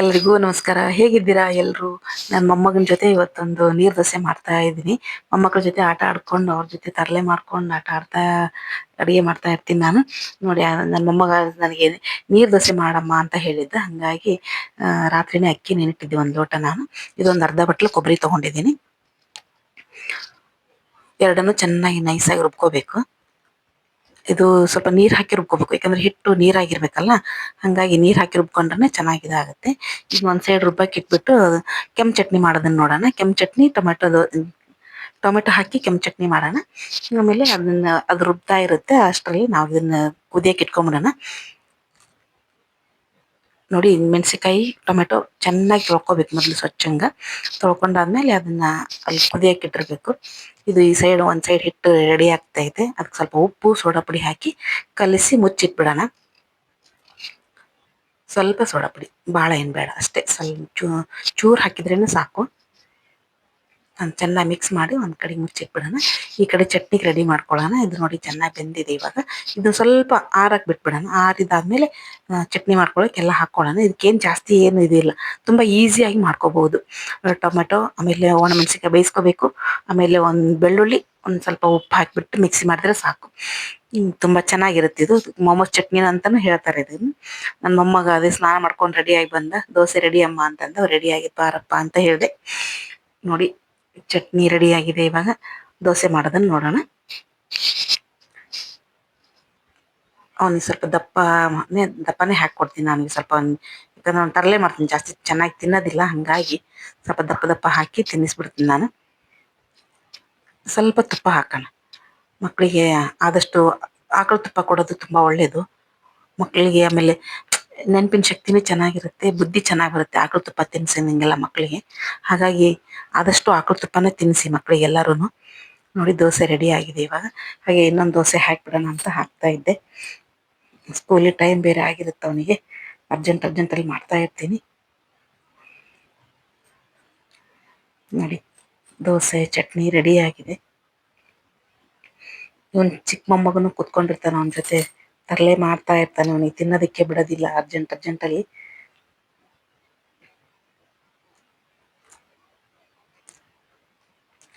ಎಲ್ರಿಗೂ ನಮಸ್ಕಾರ. ಹೇಗಿದ್ದೀರಾ ಎಲ್ಲರೂ ನನ್ನ ಮೊಮ್ಮಗನ ಜೊತೆ ಇವತ್ತೊಂದು ನೀರ್ ದೋಸೆ ಮಾಡ್ತಾ ಇದ್ದೀನಿ. ಮೊಮ್ಮಕ್ಕಳ ಜೊತೆ ಆಟ ಆಡ್ಕೊಂಡು ಅವ್ರ ಜೊತೆ ತರಲೆ ಮಾಡ್ಕೊಂಡು ಆಟ ಆಡ್ತಾ, ಅಡುಗೆ ಮಾಡ್ತಾ ಇರ್ತೀನಿ ನಾನು. ನೋಡಿ ನನ್ನ ಮೊಮ್ಮಗ ನನಗೆ ನೀರ್ ದೋಸೆ ಮಾಡಮ್ಮ ಅಂತ ಹೇಳಿದ್ದ. ಹಂಗಾಗಿ ರಾತ್ರಿನೇ ಅಕ್ಕಿ ನೆನಿಟ್ಟಿದ್ದೆ ಒಂದು ಲೋಟ ನಾನು. ಇದೊಂದು ಅರ್ಧ ಬಟ್ಲು ಕೊಬ್ಬರಿ ತಗೊಂಡಿದ್ದೀನಿ. ಎರಡನ್ನು ಚೆನ್ನಾಗಿ ನೈಸಾಗಿ ರುಬ್ಕೋಬೇಕು. ಇದು ಸ್ವಲ್ಪ ನೀರು ಹಾಕಿ ರುಬ್ಕೋಬೇಕು. ಯಾಕಂದ್ರೆ ಹಿಟ್ಟು ನೀರಾಗಿರ್ಬೇಕಲ್ಲ ಹಂಗಾಗಿ ನೀರು ಹಾಕಿ ರುಬ್ಕೊಂಡ್ರೆ ಚೆನ್ನಾಗಿ ಇದಾಗುತ್ತೆ. ಈಗ ಒಂದು ಸೈಡ್ ರುಬ್ಬಕ್ಕೆ ಇಟ್ಬಿಟ್ಟು ಕೆಂಪು ಚಟ್ನಿ ಮಾಡೋದನ್ನ ನೋಡೋಣ. ಕೆಂಪು ಚಟ್ನಿ ಟೊಮೆಟೊದು ಟೊಮೆಟೊ ಹಾಕಿ ಕೆಂಪು ಚಟ್ನಿ ಮಾಡೋಣ. ಆಮೇಲೆ ಅದನ್ನ, ಅದು ರುಬ್ತಾ ಇರುತ್ತೆ ಅಷ್ಟರಲ್ಲಿ. ನಾವು ಇದನ್ನ ಕುದಿಯಕ್ಕೆ ಇಟ್ಕೊಂಬಿಡೋಣ. ನೋಡಿ ಮೆಣಸಿನಕಾಯಿ, ಟೊಮೆಟೊ ಚೆನ್ನಾಗಿ ತೊಳ್ಕೊಬೇಕು ಮೊದಲು ಸ್ವಚ್ಛಂಗ. ತೊಳ್ಕೊಂಡಾದ್ಮೇಲೆ ಅದನ್ನ ಅಲ್ಲಿ ಕುದಿಯಕ್ಕೆ ಇಟ್ಟಿರ್ಬೇಕು. ಇದು ಈ ಸೈಡ್ ಒಂದು ಸೈಡ್ ಹಿಟ್ಟು ರೆಡಿ ಆಗ್ತಾ ಇದೆ. ಅದಕ್ಕೆ ಸ್ವಲ್ಪ ಉಪ್ಪು, ಸೋಡಾ ಪುಡಿ ಹಾಕಿ ಕಲಿಸಿ ಮುಚ್ಚಿಟ್ಬಿಡೋಣ. ಸ್ವಲ್ಪ ಸೋಡಾ ಪುಡಿ. ಭಾಳ ಏನ್ ಬೇಡ, ಅಷ್ಟೇ. ಸ್ವಲ್ಪ ಚೂ ಚೂರ್ ಹಾಕಿದ್ರೇನೆ ಸಾಕು. ಚೆನ್ನಾಗಿ ಮಿಕ್ಸ್ ಮಾಡಿ ಒಂದು ಕಡೆ ಮುಚ್ಚಿಟ್ಬಿಡೋಣ ಈ ಕಡೆ ಚಟ್ನಿಗೆ ರೆಡಿ ಮಾಡ್ಕೊಳ್ಳೋಣ. ಇದು ನೋಡಿ ಚೆನ್ನಾಗಿ ಬೆಂದಿದೆ ಇವಾಗ. ಇದು ಸ್ವಲ್ಪ ಆರಕ್ಕೆ ಬಿಟ್ಬಿಡೋಣ. ಆರಿದಾದ್ಮೇಲೆ ಚಟ್ನಿ ಮಾಡ್ಕೊಳ್ಳೋಕ್ಕೆಲ್ಲ ಹಾಕ್ಕೊಳ್ಳೋಣ. ಇದಕ್ಕೇನು ಜಾಸ್ತಿ ಏನು ಇದಿಲ್ಲ ತುಂಬಾ ಈಸಿಯಾಗಿ ಮಾಡ್ಕೋಬಹುದು ಟೊಮೆಟೊ ಆಮೇಲೆ ಒಣಮೆಣಸಿನ್ಕಾಯಿ ಬೇಯಿಸ್ಕೋಬೇಕು. ಆಮೇಲೆ ಒಂದು ಬೆಳ್ಳುಳ್ಳಿ, ಒಂದು ಸ್ವಲ್ಪ ಉಪ್ಪು ಹಾಕಿಬಿಟ್ಟು ಮಿಕ್ಸಿ ಮಾಡಿದ್ರೆ ಸಾಕು. ತುಂಬ ಚೆನ್ನಾಗಿರುತ್ತೆ ಇದು. ಮೊಮೋಸ್ ಚಟ್ನಿ ಅಂತಲೂ ಹೇಳ್ತಾರೆ ಇದನ್ನು. ನನ್ನ ಮೊಮ್ಮಗ ಅದೇ ಸ್ನಾನ ಮಾಡ್ಕೊಂಡು ರೆಡಿಯಾಗಿ ಬಂದ, ದೋಸೆ ರೆಡಿ ಅಮ್ಮ ಅಂತಂದು ರೆಡಿಯಾಗಿ ಬಾರಪ್ಪ ಅಂತ ಹೇಳಿದೆ. ನೋಡಿ ಚಟ್ನಿ ರೆಡಿ ಆಗಿದೆ ಇವಾಗ. ದೋಸೆ ಮಾಡೋದನ್ನ ನೋಡೋಣ. ಅವನಿಗೆ ಸ್ವಲ್ಪ ದಪ್ಪ ದಪ್ಪನೇ ಹಾಕೊಡ್ತೀನಿ ನಾನು. ಸ್ವಲ್ಪ ಯಾಕಂದ್ರೆ ಅವ್ನು ತರಲೆ ಮಾಡ್ತೀನಿ, ಜಾಸ್ತಿ ಚೆನ್ನಾಗಿ ತಿನ್ನೋದಿಲ್ಲ, ಹಂಗಾಗಿ ಸ್ವಲ್ಪ ದಪ್ಪ ದಪ್ಪ ಹಾಕಿ ತಿನ್ನಿಸ್ಬಿಡ್ತೀನಿ ನಾನು. ಸ್ವಲ್ಪ ತುಪ್ಪ ಹಾಕೋಣ. ಮಕ್ಕಳಿಗೆ ಆದಷ್ಟು ಆಕಳು ತುಪ್ಪ ಕೊಡೋದು ತುಂಬಾ ಒಳ್ಳೇದು. ಮಕ್ಕಳಿಗೆ ಆಮೇಲೆ ನೆನಪಿನ ಶಕ್ತಿನೂ ಚೆನ್ನಾಗಿರುತ್ತೆ, ಬುದ್ಧಿ ಚೆನ್ನಾಗಿ ಬರುತ್ತೆ ಆಕಳ ತುಪ್ಪ ನಿಂಗೆಲ್ಲ ಮಕ್ಕಳಿಗೆ ಹಾಗಾಗಿ ಆದಷ್ಟು ಆಕಳ ತುಪ್ಪನ ತಿನ್ನಿಸಿ ಮಕ್ಕಳಿಗೆ ಎಲ್ಲರೂ ನೋಡಿ ದೋಸೆ ರೆಡಿ ಆಗಿದೆ ಇವಾಗ. ಹಾಗೆ ಇನ್ನೊಂದು ದೋಸೆ ಹಾಕಿಬಿಡೋಣ ಅಂತ ಹಾಕ್ತಾ ಇದ್ದೆ. ಸ್ಕೂಲಿ ಟೈಮ್ ಬೇರೆ ಆಗಿರುತ್ತೆ ಅವನಿಗೆ. ಅರ್ಜೆಂಟ್ ಅರ್ಜೆಂಟಲ್ಲಿ ಮಾಡ್ತಾ ಇರ್ತೀನಿ. ನೋಡಿ, ದೋಸೆ, ಚಟ್ನಿ ರೆಡಿ ಆಗಿದೆ. ಇವನು ಚಿಕ್ಕ ಮೊಮ್ಮಗನು ಕುತ್ಕೊಂಡಿರ್ತಾನೆ ಅವನ ಜೊತೆ. ತರಲೆ ಮಾಡ್ತಾ ಇರ್ತಾನೆ ಅವನಿಗೆ ತಿನ್ನೋದಕ್ಕೆ ಬಿಡೋದಿಲ್ಲ ಅರ್ಜೆಂಟ್ ಅರ್ಜೆಂಟಲ್ಲಿ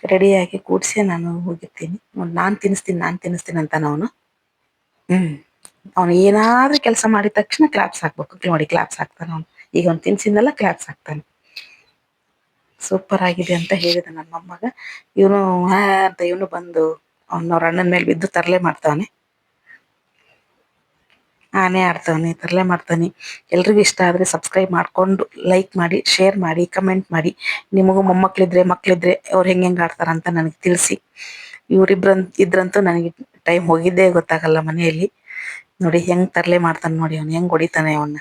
ರೆಡಿಯಾಗಿ ಕೂಡ್ಸಿ ನಾನು ಹೋಗಿರ್ತೀನಿ. ನಾನು ತಿನ್ನಿಸ್ತೀನಿ ನಾನು ತಿನ್ನಿಸ್ತೀನಿ ಅಂತಾನೆ ಅವನು. ಹ್ಮ್. ಅವನು ಏನಾದ್ರೂ ಕೆಲಸ ಮಾಡಿದ ತಕ್ಷಣ ಕ್ಲಾಪ್ಸ್ ಹಾಕ್ಬೇಕು. ನೋಡಿ ಕ್ಲಾಪ್ಸ್ ಹಾಕ್ತಾನೆ ಅವನು. ಈಗ ಅವ್ನು ತಿನ್ಸಿದ್ನೆಲ್ಲ ಕ್ಲಾಪ್ಸ್ ಹಾಕ್ತಾನೆ. ಸೂಪರ್ ಆಗಿದೆ ಅಂತ ಹೇಳಿದ ನನ್ನ ಮೊಮ್ಮಗ. ಇವನು ಹಾ ಅಂತ ಇವನು ಬಂದು ಅವನವ್ರ ಅಣ್ಣನ ಮೇಲೆ ಬಿದ್ದು ತರಲೆ ಮಾಡ್ತಾವನೆ. ಆನೆ ಆಡ್ತಾನೆ ತರಲೆ ಮಾಡ್ತಾನೆ. ಎಲ್ರಿಗೂ ಇಷ್ಟ ಆದ್ರೆ ಸಬ್ಸ್ಕ್ರೈಬ್ ಮಾಡ್ಕೊಂಡು ಲೈಕ್ ಮಾಡಿ ಶೇರ್ ಮಾಡಿ ಕಮೆಂಟ್ ಮಾಡಿ. ನಿಮಗೂ ಮೊಮ್ಮಕ್ಕಳಿದ್ರೆ ಮಕ್ಕಳಿದ್ರೆ ಅವ್ರು ಹೆಂಗೆ ಹೆಂಗೆ ಆಡ್ತಾರ ಅಂತ ನನಗೆ ತಿಳಿಸಿ. ಇವರಿಬ್ಬರ ಇದ್ರಂತೂ ನನಗೆ ಟೈಮ್ ಹೋಗಿದ್ದೇ ಗೊತ್ತಾಗಲ್ಲ ಮನೆಯಲ್ಲಿ. ನೋಡಿ ಹೆಂಗ್ ತರಲೆ ಮಾಡ್ತಾನೆ ನೋಡಿ ಅವ್ನು, ಹೆಂಗ್ ಹೊಡಿತಾನೆ ಅವನ್ನ